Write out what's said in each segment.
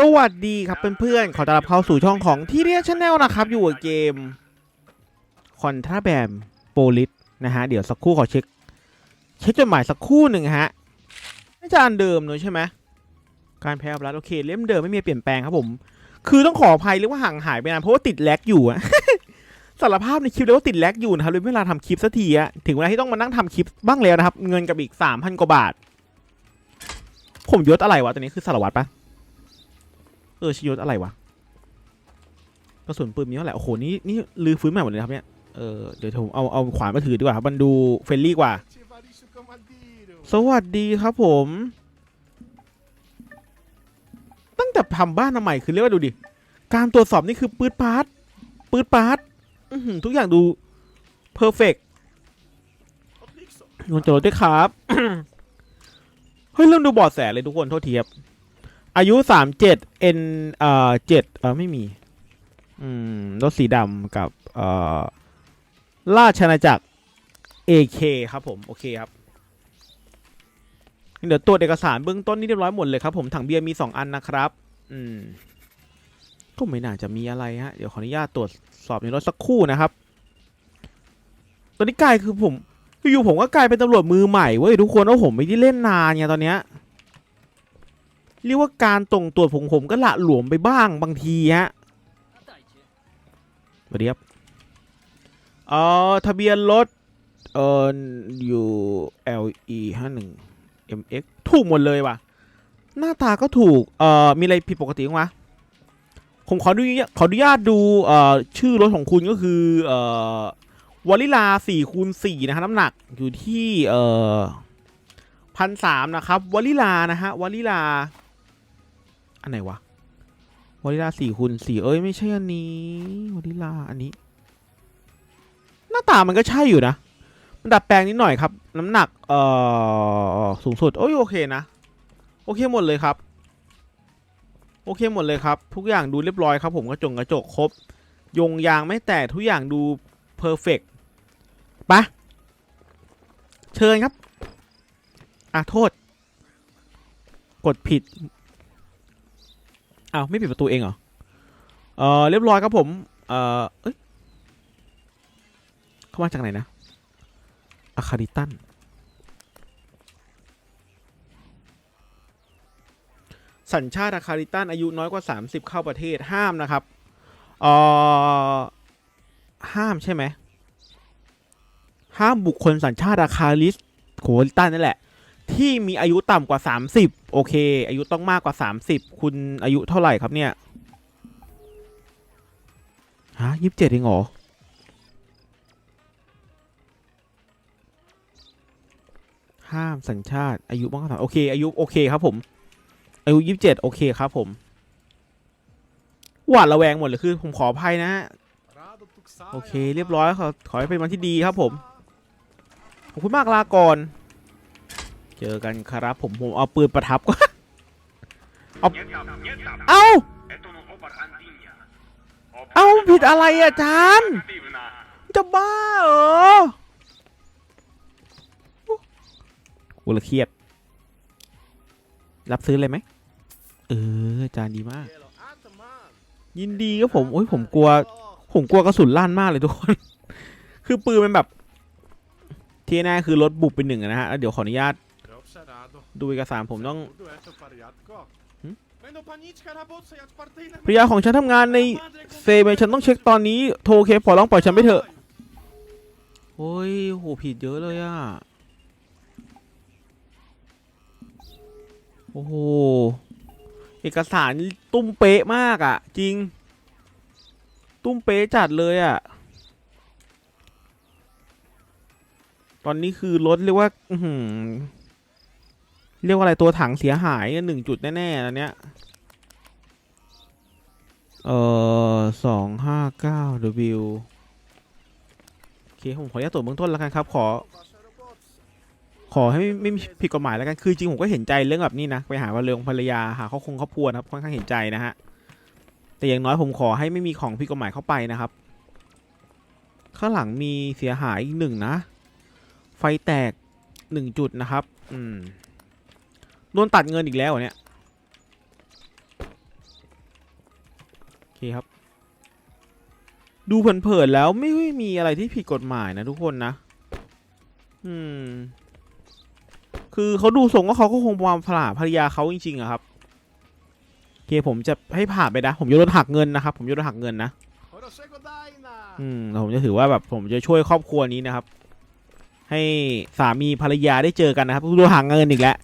สวัสดีครับเพื่อนๆ ขอต้อนรับเข้าสู่ช่องของที่เรียกชาแนลนะครับ อยู่กับเกมคอนทราแบมโปลิสนะฮะ เดี๋ยวสักครู่ขอเช็ค เช็คจดหมายสักครู่หนึ่งฮะน่าจะอันเดิมเลยใช่ไหมการแพ้รับโอเค เล่มเดิมไม่มีเปลี่ยนแปลงครับผม คือต้องขออภัยเรียกว่าห่างหายไปนานเพราะว่าติดแลกอยู่อะสารภาพในคลิปเลยว่าติดแลกอยู่นะครับเลยไม่เวลาทำคลิปสักทีอะถึงเวลาที่ต้องมานั่งทำคลิปบ้างแล้วนะครับ เงินกับอีกสามพันกว่าบาท ผมยศอะไรวะตัวนี้คือสารวัตรปะ เออชยศอะไรวะกระสุนปืนมีเท่าไหร่โอ้โหนี่นี่ลือฟื้นใหม่หมดเลยครับเนี่ยเออเดี๋ยวผมเอาเอาขวานมาถือดีกว่าครับมันดูเฟรนลี่กว่า สวัสดีครับผม ตั้งแต่ทำบ้านมาใหม่คือเรียกว่าดูดิ การตรวจสอบนี่คือปืดปาร์ตปืดปาร์ตทุกอย่างดูเพอร์เฟกต์นวลโจรด้วยครับ เฮ้ย เริ่มดูบอดแสเลยทุกคน โทษทีครับ อายุสามเจ็ดเอ็นเอ่อเจ็ดเออไม่มี อืม รถสีดำกับเอ่อราชอาจักร AK ครับผม โอเคครับ เดี๋ยวตรวจเอกสารเบื้องต้นนี่เรียบร้อยหมดเลยครับผม ถังเบียร์มีสองอันนะครับ อืม ก็ไม่น่าจะมีอะไรฮะ เดี๋ยวขออนุญาตตรวจสอบในรถสักครู่นะครับ ตอนนี้กลายคือผม อยู่ๆผมก็กลายเป็นตำรวจมือใหม่เว้ยทุกคนว่าผมไม่ได้เล่นนานไงตอนเนี้ย เรียกว่าการตรงตรวจผมผมก็ละหลวมไปบ้างบางทีฮะสวัสดีครับเอ่อทะเบียนรถเอ่ออยู่ LE 51 MX ถูกหมดเลยว่ะ หน้าตาก็ถูกเอ่อมีอะไรผิดปกติบ้างวะผมขออนุญาตขออนุญาตดูเอ่อชื่อรถของคุณก็คือเอ่อวอลิลา4คูณ4นะครับน้ำหนักอยู่ที่เอ่อพันสามนะครับวอลิลานะฮะวอลิลา อันไหนวะวอลิลาสี่คูณสี่เอ้ยไม่ใช่อันนี้วอลิลาอันนี้ หน้าตามันก็ใช่อยู่นะ มันดัดแปลงนิดหน่อยครับ น้ำหนักเอ่อสูงสุดโอ้ยโอเคนะ โอเคหมดเลยครับ โอเคหมดเลยครับ ทุกอย่างดูเรียบร้อยครับ ผมกระจงกระจกครบ ยงยางไม่แตกทุกอย่างดูเพอร์เฟกต์ปะเชิญครับ อะโทษ กดผิด อ้าวไม่ปิดประตูเองเหรอ เออเรียบร้อยครับผม เออเอ้ยเข้ามาจากไหนนะอะคาริตันสัญชาติอะคาริตันอายุน้อยกว่า 30 เข้าประเทศห้ามนะครับเออห้ามใช่ไหม ห้ามบุคคลสัญชาติอะคาริสโคริตันนั่นแหละ ที่มีอายุต่ำกว่า 30 โอเค อายุต้องมากกว่า 30 คุณอายุเท่าไหร่ครับเนี่ย ฮะยี่สิบเจ็ดเองเหรอ ห้ามสัญชาติอายุมากกว่าโอเค อายุโอเคครับผม อายุยี่สิบเจ็ดโอเคครับผม หวาดระแวงหมดเลยคือ ผมขออภัยนะฮะโอเค เรียบร้อยขอขอให้เป็นวันที่ดีครับผม ขอบคุณมากลาก่อน เจอกันครับผมผมเอาปืนประทับก็เอาเอ้าเอ้าผิดอะไรอะจานจะบ้าเหรอกูละเครียด รับซื้อเลยไหมเออจานดีมาก ยินดีครับผมโอ้ยผมกลัว ผมกลัวกระสุนลั่นมากเลยทุกคน คือปืนมันแบบที่แน่คือรถบุบไปหนึ่งอะนะฮะแล้วเดี๋ยวขออนุญาต ดูเอกสารผมต้อง ภรรยาของฉันทำงานในเซเมฉันต้องเช็คตอนนี้ โทรเคปล่อยร้องปล่อยฉันไปเถอะ โอ้ยโหผิดเยอะเลยอะ โอ้โห เอกสารตุ้มเป๊ะมากอะ จริง ตุ้มเป๊ะจัดเลยอะ ตอนนี้คือรถเรียกว่า อือหือ เรียกว่าอะไรตัวถังเสียหายหนึ่งจุดแน่ๆอันเนี้ย เอ่อสองห้าเก้า W โอเคผมขออนุญาตตรวจเบื้องต้นแล้วกันครับ ขอ ขอให้ไม่ไม่มีผิดกฎหมายแล้วกันคือจริงผมก็เห็นใจเรื่องแบบนี้นะไปหาว่าเรื่องภรรยาหาครอบครัวครอบครัวนะครับค่อนข้างเห็นใจนะฮะแต่อย่างน้อยผมขอให้ไม่มีของผิดกฎหมายเข้าไปนะครับ ข้างหลังมีเสียหายอีกหนึ่งนะ ไฟแตกหนึ่งจุดนะครับ อืม โดนตัดเงินอีกแล้วเนี่ยโอเคครับ ดูเผินๆแล้วไม่ม่มีอะไรที่ผิดกฎหมายนะทุกคนนะ อืม คือเขาดูทรงว่าเขาก็คงวางผลาภรรยาเขาจริงๆอะครับโอเคผมจะให้ผ่านไปนะ ผมจะโดนหักเงินนะครับ ผมจะโดนหักเงินนะอืมแต่ผมจะถือว่าแบบผมจะช่วยครอบครัวนี้นะครับ ให้สามีภรรยาได้เจอกันนะครับดูหาเงินอีกแล้ว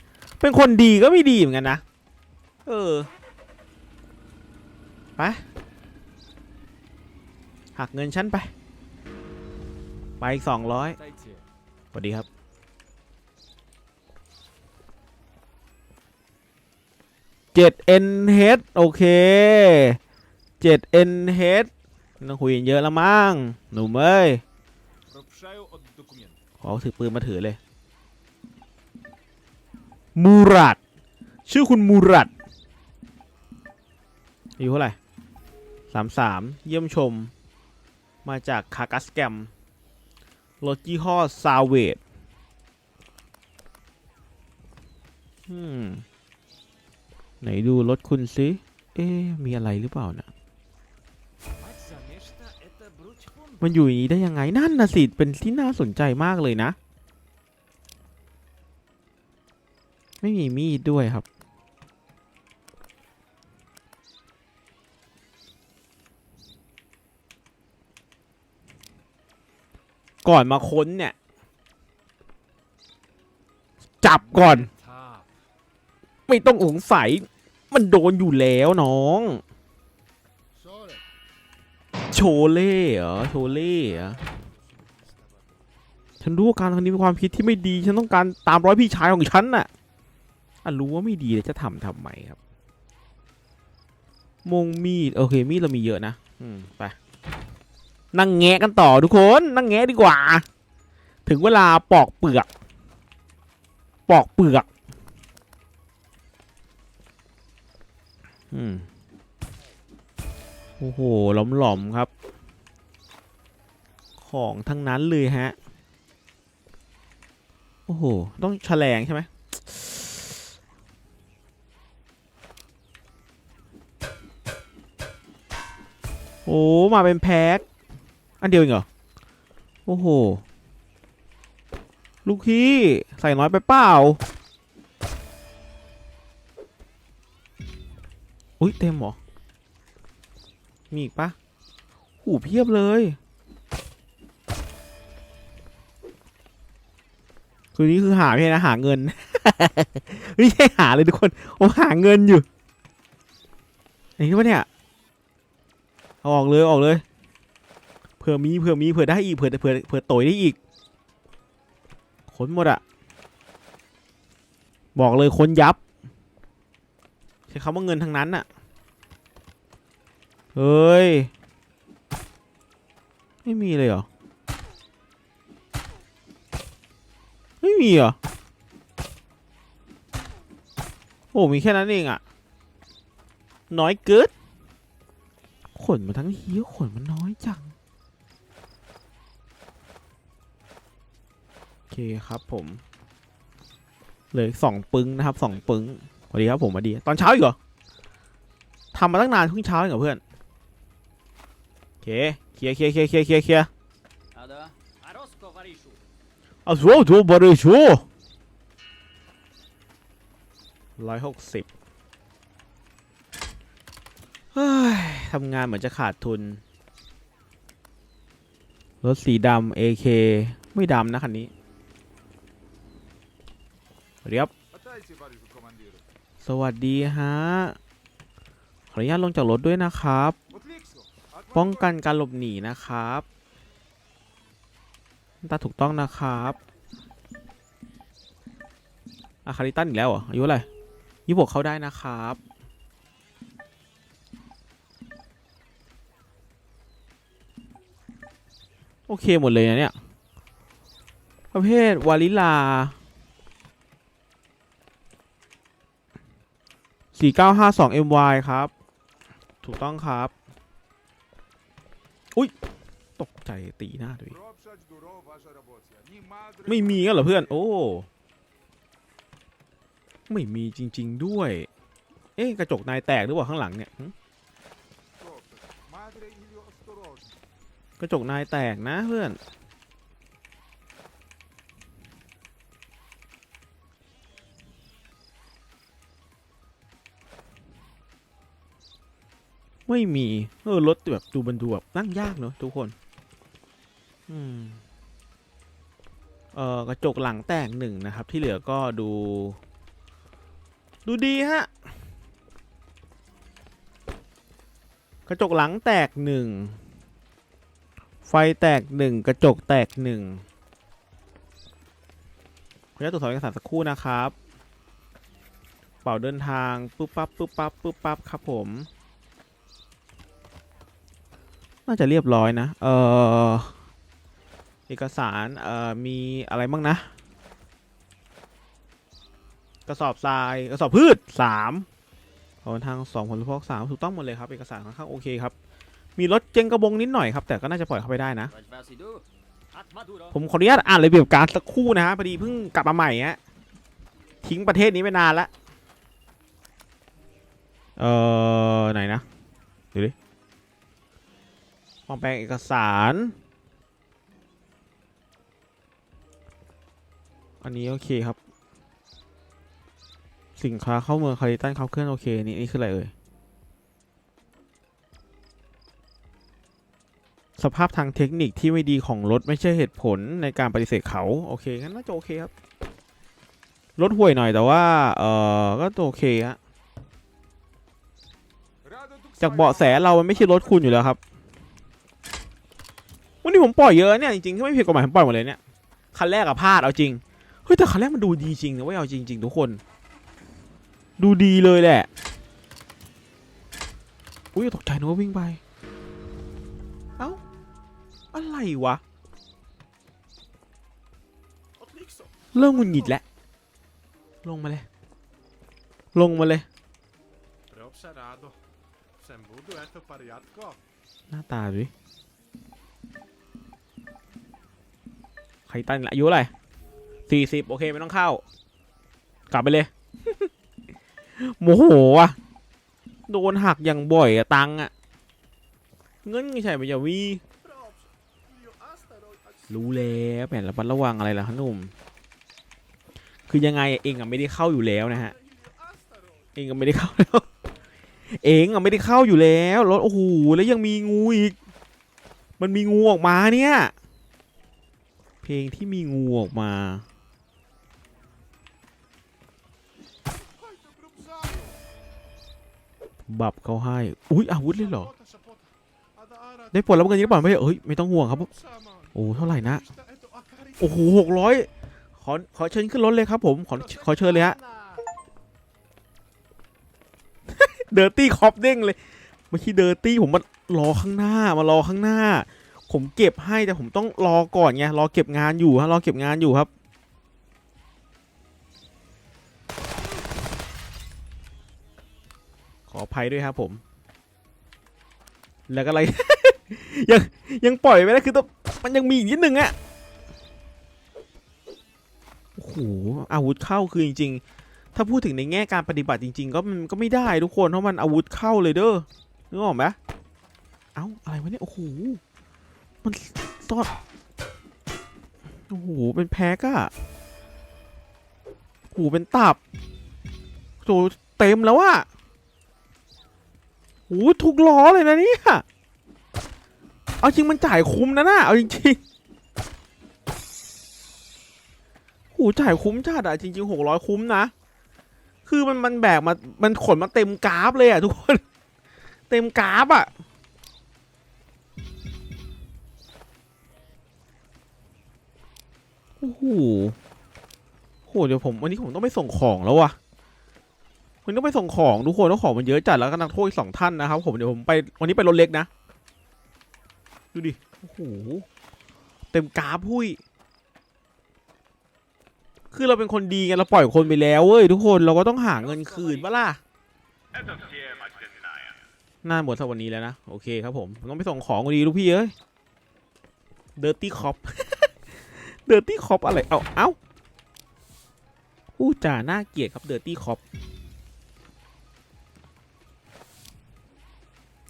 เป็นคนดีก็ไม่ดีเหมือนกันนะ เออ ไป หักเงินฉันไป ไปอีกสองร้อยสวัสดีครับ เจ็ดเอ็นเฮดโอเคเจ็ดเอ็นเฮดต้องคุยเยอะแล้วมั้งหนุ่มเอ้ยขอถือปืนมาถือเลย มูรัดชื่อคุณมูรัดอายุเท่าไหร่สามสามเยี่ยมชม มาจากคากัสแกมรถยี่ห้อซาเวดไหนดูรถคุณสิเอ๊มีอะไรหรือเปล่านะมันอยู่อย่างนี้ได้ยังไงนั่นนะสิ เป็นที่น่าสนใจมากเลยนะ ไม่มีมีดด้วยครับ ก่อนมาค้นเนี่ย จับก่อน ไม่ต้องสงสัย มันโดนอยู่แล้วน้อง โชเล่เหรอ โชเล่เหรอฉันรู้ว่าการทำนี้เป็นความคิดที่ไม่ดี ฉันต้องการตามร้อยพี่ชายของฉันน่ะ อะรู้ว่าไม่ดีเลยจะทำทำไมครับ มงมีด โอเค มีดเรามีเยอะนะ อืม ไป นั่งแงะกันต่อทุกคน นั่งแงะดีกว่า ถึงเวลาปอกเปลือก ปอกเปลือก อืม โอ้โห หลอมๆครับ ของทั้งนั้นเลยฮะ โอ้โห ต้องแฉลงใช่ไหม โอ้มาเป็นแพ็คอันเดียวเองเหรอ โอ้โห ลูกพี่ใส่น้อยไปเปล่าอุ้ยเต็มเหรอ มีอีกปะหูเพียบเลย คือนี้คือหาไม่ใช่นะหาเงิน ไม่ใช่หาเลยทุกคน ผมหาเงินอยู่ไอ้นี่วะเนี่ย เอาออกเลยออกเลยเผื่อมีเผื่อมีเผื่อได้อีกเผื่อเผื่อเผื่อโตยได้อีกขนหมดอะบอกเลยคนยับใช้คำว่าเงินทั้งนั้นอะเฮ้ยไม่มีเลยเหรอไม่มีเหรอโอ้มีแค่นั้นเองอะน้อยเกิด นมาทั้งทีขนมันน้อยจัง โอเคครับผมเหลืออีกสองปึ้งนะครับสองปึ้งสวัสดีครับผมสวัสดี ตอนเช้าอีกเหรอทำมาตั้งนานเพิ่งเช้าเองเหรอเพื่อน โอเคเคลียร์เคลียร์เคลียร์เคลียร์เคลียร์เคลียร์ Ada? Arosko Varishu. เอาชัวชัวบริชัวร้อยหกสิบเฮ้ย ทำงานเหมือนจะขาดทุน รถสีดำ AK ไม่ดำนะคันนี้ เรียบ สวัสดีฮะ ขออนุญาตลงจากรถด้วยนะครับ ป้องกันการหลบหนีนะครับตาถูกต้องนะครับอาคาริตันอีกแล้วเหรออายุอะไรยี่บวกเข้าได้นะครับ โอเคหมดเลยนะเนี่ย ประเภทวาลิลา4952 MY ครับ ถูกต้องครับ อุ้ย ตกใจตีหน้าด้วย ไม่มีกันเหรอเพื่อน โอ้ ไม่มีจริง ๆด้วย เอ๊ะ กระจกนายแตกหรือเปล่าข้างหลังเนี่ย กระจกนายแตกนะเพื่อน ไม่มีเออรถแบบดูบันดูแบบนั่งยากเนอะทุกคน อืมเออกระจกหลังแตกหนึ่งนะครับ ที่เหลือก็ดู ดูดีฮะกระจกหลังแตกหนึ่ง ไฟแตกหนึ่งกระจกแตกหนึ่งขออนุญาตตรวจสอบเอกสารสักครู่นะครับ เป่าเดินทางปุ๊บปั๊บปุ๊บปั๊บปุ๊บปั๊บครับผม น่าจะเรียบร้อยนะ เออเอกสารเอ่อมีอะไรบ้างนะ กระสอบทรายกระสอบพืชสามขอทางสองผลพกสามถูกต้องหมดเลยครับ เอกสารค่อนข้างโอเคครับ มีรถเจงกระบงนิดหน่อยครับ แต่ก็น่าจะปล่อยเข้าไปได้นะ Vaig Vasidu. At Maduro. ผมขออนุญาตอ่านระเบียบการสักครู่นะฮะพอดีเพิ่งกลับมาใหม่ฮะทิ้งประเทศนี้ไปนานละเอ่อไหนนะดูดิปลอมแปลงเอกสาร อันนี้โอเคครับ สินค้าเข้าเมืองคาริตันเขาเคลื่อนโอเคนี่นี่คืออะไรเอ่ย สภาพทางเทคนิคที่ไม่ดีของรถไม่ใช่เหตุผลในการปฏิเสธเขา โอเคงั้นน่าจะโอเคครับ รถห่วยหน่อยแต่ว่า เออก็โอเคฮะจากเบาะแสเรามันไม่ใช่รถคุณอยู่แล้วครับ วันนี้ผมปล่อยเยอะเนี่ยจริงๆที่ไม่ผิดกฎหมายผมปล่อยหมดเลยเนี่ยคันแรกอะพลาดเอาจริงเฮ้ยแต่คันแรกมันดูดีจริงนะเว้ยเอาจริง ๆ ทุกคน ดูดีเลยแหละอุ้ยตกใจนึกว่าวิ่งไป อะไรวะ เริ่มหงุดหงิดแล้ว ลงมาเลย ลงมาเลย Preobservado. Sem budu, eto pariatko. หน้าตาดูดิใครตั้งอายุอะไรสี่สิบโอเค ไม่ต้องเข้า กลับไปเลย โมโหอะ โดนหักอย่างบ่อยอะตังค์อะเงินไม่ใช่ไม่จะวี รู้แล้วแผนระมัดระวังอะไรล่ะฮะหนุ่ม คือยังไงเองอะไม่ได้เข้าอยู่แล้วนะฮะ เองก็ไม่ได้เข้าแล้ว เองอะไม่ได้เข้าอยู่แล้วรถโอ้โหแล้วยังมีงูอีก มันมีงูออกมาเนี่ย เพลงที่มีงูออกมาบับเขาให้ อุ้ยอาวุธเลยเหรอ ได้ปลดแล้วเงินจริงหรือเปล่าไม่เอ้ยไม่ต้องห่วงครับ โอ้เท่าไหร่นะ โอ้โหหกร้อยขอขอเชิญขึ้นรถเลยครับผมขอขอเชิญเลยฮะเดอร์ตี้คอปเด้งเลยไม่ใช่เดอร์ตี้ผมมารอข้างหน้ามารอข้างหน้า ผมเก็บให้แต่ผมต้องรอก่อนไงรอเก็บงานอยู่ฮะรอเก็บงานอยู่ครับขออภัยด้วยครับผม แล้วก็อะไร ยังยังปล่อยไม่ได้คือต้อง มันยังมีอีกนิดนึงอะโอ้โหอาวุธเข้าคือจริง ๆ ถ้าพูดถึงในแง่การปฏิบัติจริง ๆ ก็มันก็ไม่ได้ทุกคนเพราะมันอาวุธเข้าเลยเด้อนึกออกไหมเอ้าอะไรวะเนี่ยโอ้โหมันตอดโอ้โหเป็นแพ็กอะโอ้โหเป็นตับโหเต็มแล้วอะโอ้โหทุกล้อเลยนะเนี่ย เอาจริงมันจ่ายคุ้มนะน่ะเอาจริงๆโอ้โหจ่ายคุ้มจัดอะจริงๆหกร้อยคุ้มนะ คือมันมันแบกมามันขนมาเต็มกราฟเลยอะทุกคน เต็มกราฟอะโอ้โหโหเดี๋ยวผมวันนี้ผมต้องไปส่งของแล้วว่ะวันนี้ต้องไปส่งของทุกคนแล้วของมันเยอะจัดแล้วก็นักโทษอีกสองท่านนะครับผมเดี๋ยวผมไปวันนี้ไปรถเล็กนะ ดูดิ โอ้โห เต็มกราฟพุ้ย คือเราเป็นคนดีไงเราปล่อยคนไปแล้วเว้ยทุกคนเราก็ต้องหาเงินคืนปะล่ะน่าหมดสักวันนี้แล้วนะ โอเคครับผมต้องไปส่งของดีลูกพี่เอ้ยเดอร์ตี้คอปเดอร์ตี้คอปอะไร เอาเอ้าผู้จ่าน่าเกลียดครับเดอร์ตี้คอป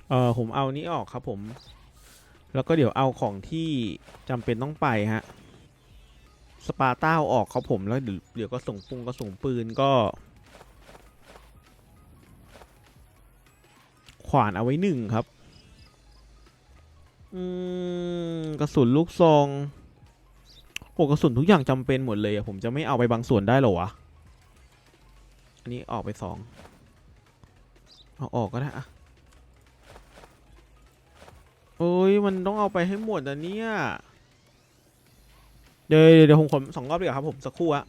เออผมเอานี้ออกครับผม แล้วก็เดี๋ยวเอาของที่จำเป็นต้องไปฮะ สปาร์ต้าออกครับผมแล้วเดี๋ยวก็ส่งปุงก็ส่งปืนก็ ขวานเอาไว้หนึ่งครับ อืมกระสุนลูกซองโอ้กระสุนทุกอย่างจำเป็นหมดเลยอะผมจะไม่เอาไปบางส่วนได้หรอวะ อันนี้ออกไปสองเอาออกก็ได้อะ อ้ยมันต้องเอาไปให้หมดอะเนี่ย เดี๋ยวเดี๋ยวผมขนสองรอบดีกว่าครับผมสักครู่อะ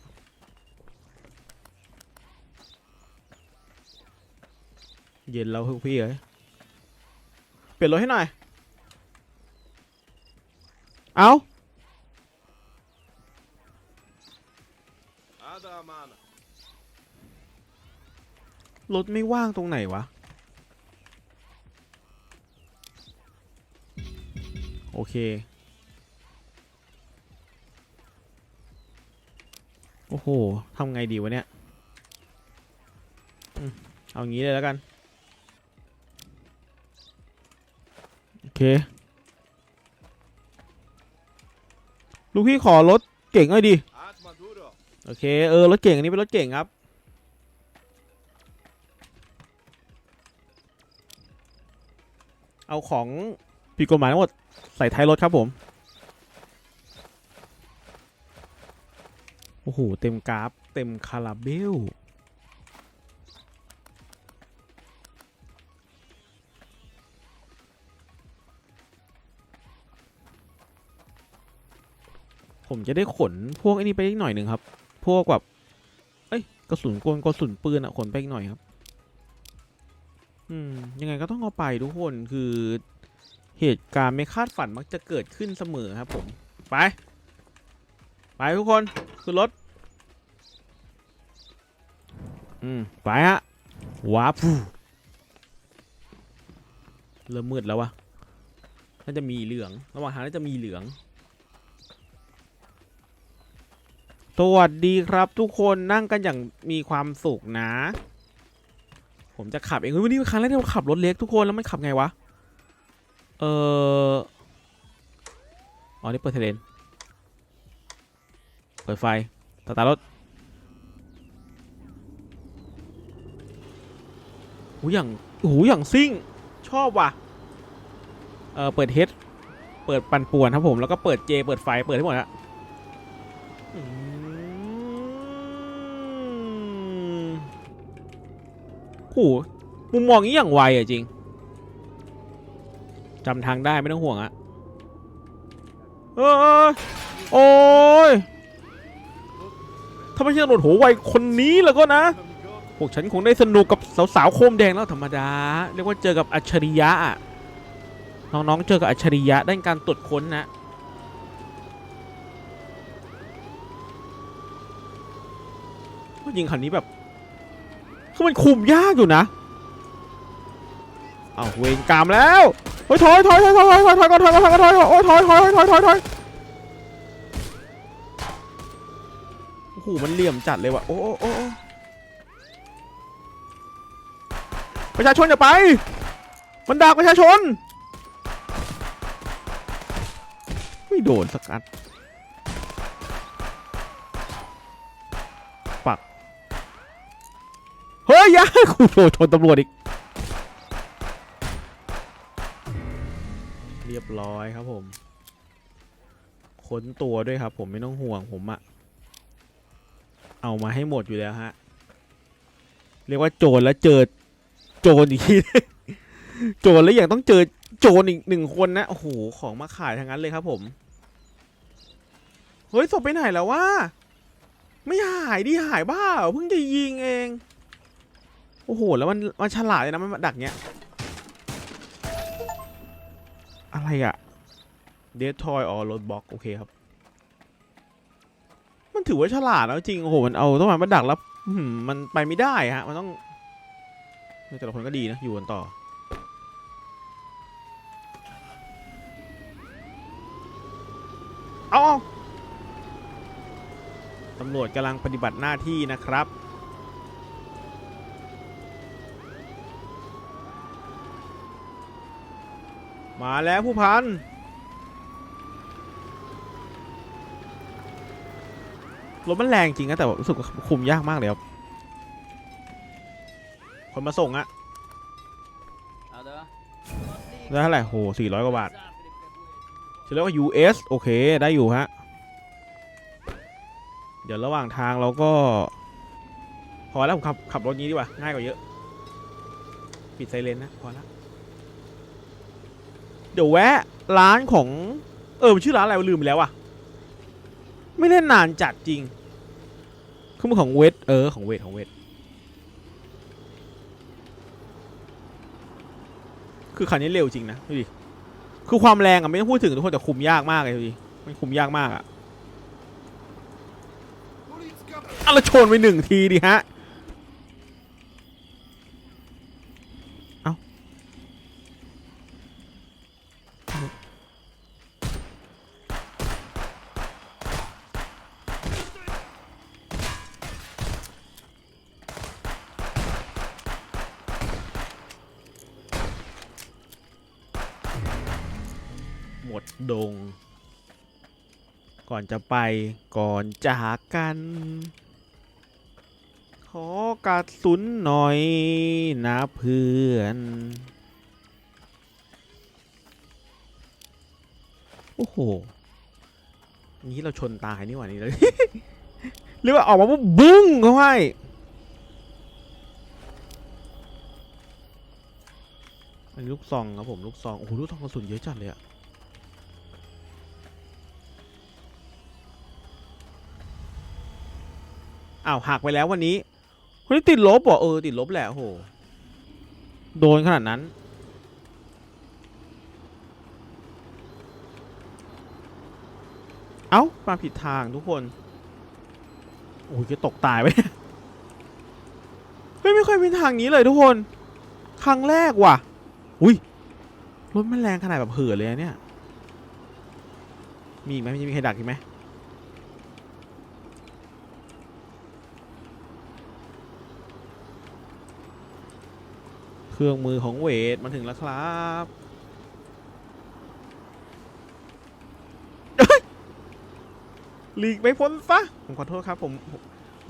เย็นแล้วพี่เอ้ยเปลี่ยนรถให้หน่อย เอารถไม่ว่างตรงไหนวะ โอเค โอ้โหทำไงดีวะเนี่ยเอางี้เลยแล้วกัน โอเค ลูกพี่ขอรถเก่งหน่อยดิ โอเค เออ รถเก่งอันนี้เป็นรถเก่งครับเอาของ ผิดกฎหมายทั้งหมดใส่ท้ายรถครับผม โอ้โห เต็มกราฟ เต็มคาราเบล ผมจะได้ขนพวกไอ้นี้ไปอีกหน่อยหนึ่งครับ พวกแบบ เอ้ย กระสุนกลกระสุนปืนอะขนไปอีกหน่อยครับ อืม ยังไงก็ต้องเอาไปทุกคนคือ เหตุการณ์ไม่คาดฝันมักจะเกิดขึ้นเสมอครับผม ไป ไปทุกคนขึ้นรถ อืม ไปฮะว้าฟูเริ่มมืดแล้ววะน่าจะมีเหลือง ระหว่างทางน่าจะมีเหลือง สวัสดีครับทุกคนนั่งกันอย่างมีความสุขนะ ผมจะขับเองวันนี้เป็นครั้งแรกที่เราขับรถเล็กทุกคนแล้วมันขับไงวะ เอออ๋อนี่เปิดเทเลนเปิดไฟสตาร์ทรถหูอย่างหูอย่างซิ่ง ชอบว่ะ เออเปิดเฮดเปิดปันป่วนครับผม แล้วก็เปิดเจ เปิดไฟ เปิดให้หมดอะโอืมโหมุมมองนี้อย่างไวอะจริง จำทางได้ไม่ต้องห่วงอะเออโอ้ยถ้าไม่ใช่ตำรวจหัวไวคนนี้แล้วก็นะ พวกฉันคงได้สนุกกับสาวๆโคมแดงแล้วธรรมดา เรียกว่าเจอกับอัจฉริยะอะน้องๆเจอกับอัจฉริยะด้านการตรวจค้นนะว่ายิงคันนี้แบบคือมันคุมยากอยู่นะ เอาเวรกรรมแล้ว เฮ้ยถอยถอยถอยถอยถอยถอยถอยก่อนถอยก่อนถอยก่อนถอยก่อนโอ้ยถอยถอยถอยถอยถอยโอ้โหมันเหลี่ยมจัดเลยว่ะโอ้โอ้โอ้โอ้ประชาชนอย่าไป มันด่าประชาชน ไม่โดนสักอันเฮ้ยอยากูโดนชนตำรวจอีก ร้อยครับผม ค้นตัวด้วยครับ ผมไม่ต้องห่วงผมอะเอามาให้หมดอยู่แล้วฮะ เรียกว่าโจรแล้วเจอโจรอีกทีโจรแล้วอยังต้องเจอโจรอีกหนึ่งคนนะ โอ้โห ของมาขายทั้งนั้นเลยครับผม เฮ้ยศพไปไหนแล้ววะ ไม่หายดิหายบ้าเพิ่งจะยิงเอง โอ้โห แล้วมันมันฉลาดเลยนะมันดักเนี้ย อะไรอะเดททอยออรถบล็อกโอเคครับ มันถือว่าฉลาดแล้วจริง โอ้โห มันเอาต้องมามาดักแล้วมันไปไม่ได้ฮะ มันต้อง แต่ละคนก็ดีนะ อยู่กันต่ออาเอาตำรวจกำลังปฏิบัติหน้าที่นะครับ มาแล้วผู้พัน รถมันแรงจริงนะแต่รู้สึกคุมยากมากเลยครับ คนมาส่งอะได้เท่าไหร่โหสี่ร้อยกว่าบาทจะเรียกว่า US โอเค ได้อยู่ฮะ เดี๋ยวระหว่างทางเราก็ พอแล้วผมขับขับรถนี้ดีกว่า ง่ายกว่าเยอะ ปิดไซเรนนะ พอแล้ว เดี๋ยวแวะร้านของ เออมันชื่อร้านอะไรลืมไปแล้วอะไม่เล่นนานจัดจริงคือมันของเวทเออของเวทของเวทคือคันนี้เร็วจริงนะดูดิคือความแรงอะไม่ต้องพูดถึงทุกคนแต่คุมยากมากเลยดูดิมันคุมยากมากอะอะแล้วชนไปหนึ่งทีดิฮะ มดดง ก่อนจะไปก่อนจากกัน ขอกระสุนหน่อยนะเพื่อนโอ้โห นี้เราชนตายนี่หว่านี่เลยเรียกว่าออกมาปุ๊บบึ้งเขาให้ อันนี้ลูกซองครับผมลูกซอง โอ้โห ลูกซองกระสุนเยอะจัดเลยอะ อ้าวหักไปแล้ววันนี้เฮ้ติดลบเหรอเออติดลบแหละโอ้โหโดนขนาดนั้น เอ้ามาผิดทางทุกคนโอ้ยจะตกตายไปเฮ้ยไม่เคยเป็นทางนี้เลยทุกคน ครั้งแรกว่ะ อุ้ยรถมันแรงขนาดแบบเหือเลยเนี่ย มีไหมมีใครดักอีกไหม เครื่องมือของเวทมาถึงแล้วครับเอ้ยหลีกไปพ้นซะผมขอโทษครับผมผม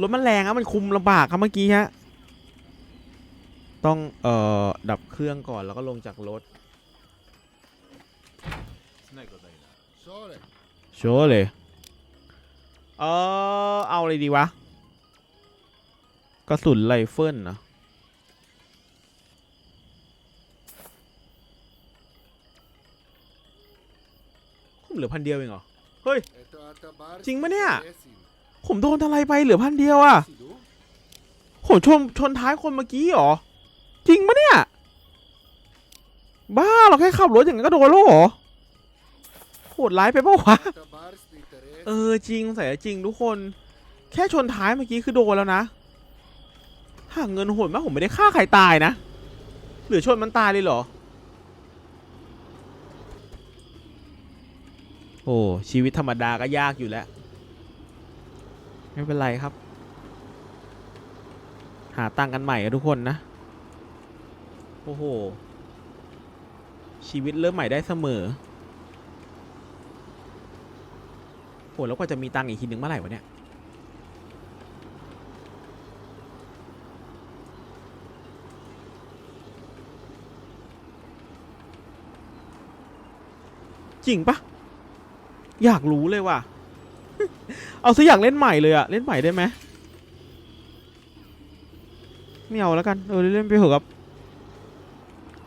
รถมันแรงครับมันคุมลำบากครับเมื่อกี้ฮะต้องเอ่อดับเครื่องก่อนแล้วก็ลงจากรถ Snego dajna. Sole. โชว์เลยเออเอาอะไรดีวะกระสุนไรเฟิลนะ เหลือพันเดียวเองเหรอ Eto atabar. Cing ba niya? Esin. ผมโดนอะไรไปเหลือพันเดียวอะ Sidu? ผมชนชนท้ายคนเมื่อกี้เหรอ จริงปะเนี่ย บ้าเราแค่ขับรถอย่างนั้นก็โดนแล้วเหรอโหดร้ายไปเปล่าวะ เออจริงใส่จริงทุกคน แค่ชนท้ายเมื่อกี้คือโดนแล้วนะหาเงินโหดมากผมไม่ได้ฆ่าใครตายนะ หรือชนมันตายเลยเหรอ โอ้ชีวิตธรรมดาก็ยากอยู่แล้ว ไม่เป็นไรครับ หาตังกันใหม่ทุกคนนะ โอ้โห ชีวิตเริ่มใหม่ได้เสมอโหแล้วกว่าจะมีตังอีกทีหนึ่งเมื่อไหร่วะเนี่ยจริงปะ อยากรู้เลยว่ะ เอาซะอยากเล่นใหม่เลยอะเล่นใหม่ได้ไหมไม่เอาแล้วกัน เออเล่นไปเถอะครับ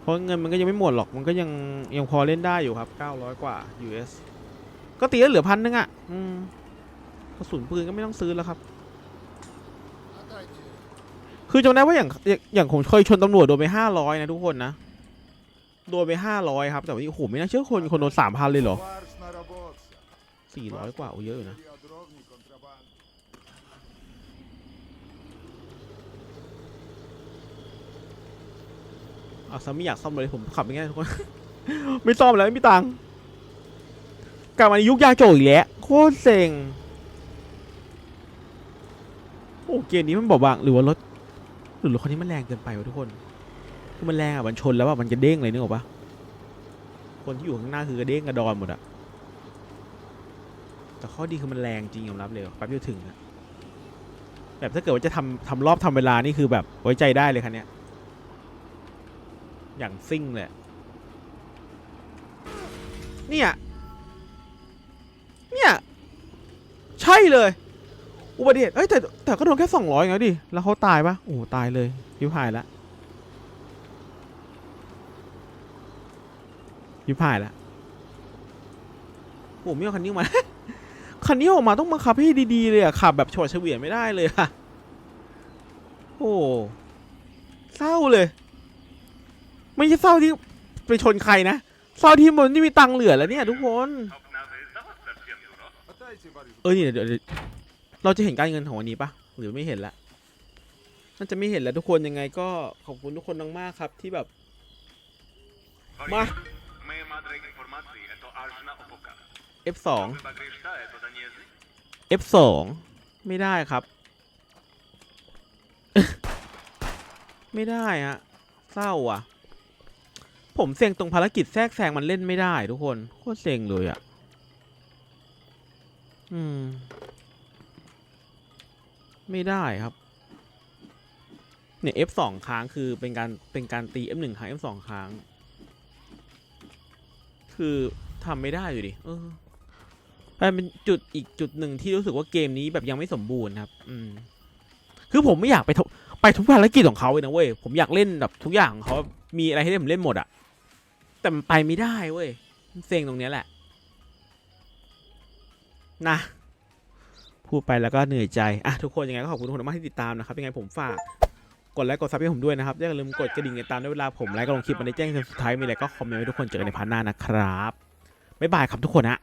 เพราะเงินมันก็ยังไม่หมดหรอก มันก็ยังยังพอเล่นได้อยู่ครับ 900 กว่า US ก็ตีแล้วเหลือพันนึงอะ อืมกระสุนปืนก็ไม่ต้องซื้อแล้วครับ คือจำได้ว่าอย่างอย่างองผมเคยชนตำรวจโดนไปห้าร้อยนะทุกคนนะ โดนไปห้าร้อยครับ แต่ว่านี่โอ้โหไม่น่าเชื่อคนคนโดนสามพันเลยเหรอ 400 กว่าโอ้เยอะอยู่นะเอาซามิอยากซ่อมเลยผมขับไปง่ายทุกคน ไม่ซ่อมแล้วไม่มีตังค์กลับมาในยุคยาโจอีกแล้วโคตรเซ็งโอ้เกมนี้มันบอบางหรือว่ารถหรือรถคันนี้มันแรงเกินไปวะทุกคนคือมันแรงอะมันชนแล้วว่ามันจะเด้งเลยนึกออกปะคนที่อยู่ข้างหน้าคือกระเด้งกระดอนหมดอะ แต่ข้อดีคือมันแรงจริงยอมรับเลยแป๊บเดียวถึงอะแบบถ้าเกิดว่าจะทำทำรอบทำเวลานี่คือแบบไว้ใจได้เลยคันเนี้ยอย่างซิ่งเลยเนี่ยเนี่ยใช่เลย อุบัติเหตุเอ้ยแต่แต่ก็โดนแค่สองร้อยไงดิ แล้วเขาตายปะโอ้ตายเลยยิบหายละยิบหายละโอ้ไม่เอาคันนี้มา คันนี้ออกมาต้องมาขับให้ดีๆเลยอะขับแบบโฉดเฉวียไม่ได้เลยอะโอ้เศร้าเลย ไม่ใช่เศร้าที่ไปชนใครนะเศร้าที่มันที่มีตังเหลือแล้วเนี่ยทุกคนเออเนี่ยเดี๋ยวเราจะเห็นการเงินของวันนี้ปะหรือไม่เห็นละน่าจะไม่เห็นแล้วทุกคนยังไงก็ขอบคุณทุกคนมากๆครับที่แบบมา F2 F2 ไม่ได้ครับ ไม่ได้ฮะเศร้าอะ ผมเสี่ยงตรงภารกิจแทรกแซงมันเล่นไม่ได้ทุกคน โคตรเสี่ยงเลยอะ อืม ไม่ได้ครับ เนี่ย F2 ค้างคือเป็นการเป็นการตี F1 ค้าง F2 ค้าง คือทำไม่ได้อยู่ดิ เออ มันเป็นจุดอีกจุดหนึ่งที่รู้สึกว่าเกมนี้แบบยังไม่สมบูรณ์ครับ อืม คือผมไม่อยากไปทุกไปทุกภารกิจของเขาเลยนะเว้ย ผมอยากเล่นแบบทุกอย่างของเขา มีอะไรให้เล่นผมเล่นหมดอะแต่มันไปไม่ได้เว้ยเซ็งตรงเนี้ยแหละ นะพูดไปแล้วก็เหนื่อยใจ อะ ทุกคนยังไงก็ขอบคุณทุกคนมากที่ติดตามนะครับ ยังไงผมฝากกดไลค์กดซับให้ผมด้วยนะครับ อย่าลืมกดกระดิ่งติดตามด้วยเวลาผมไลค์ก็ลงคลิปมาในแจ้งเตือนสุดท้ายมีอะไรก็คอมเมนต์ไว้ทุกคนเจอกันในพาร์ทหน้านะครับ บ๊ายบายครับทุกคนฮะ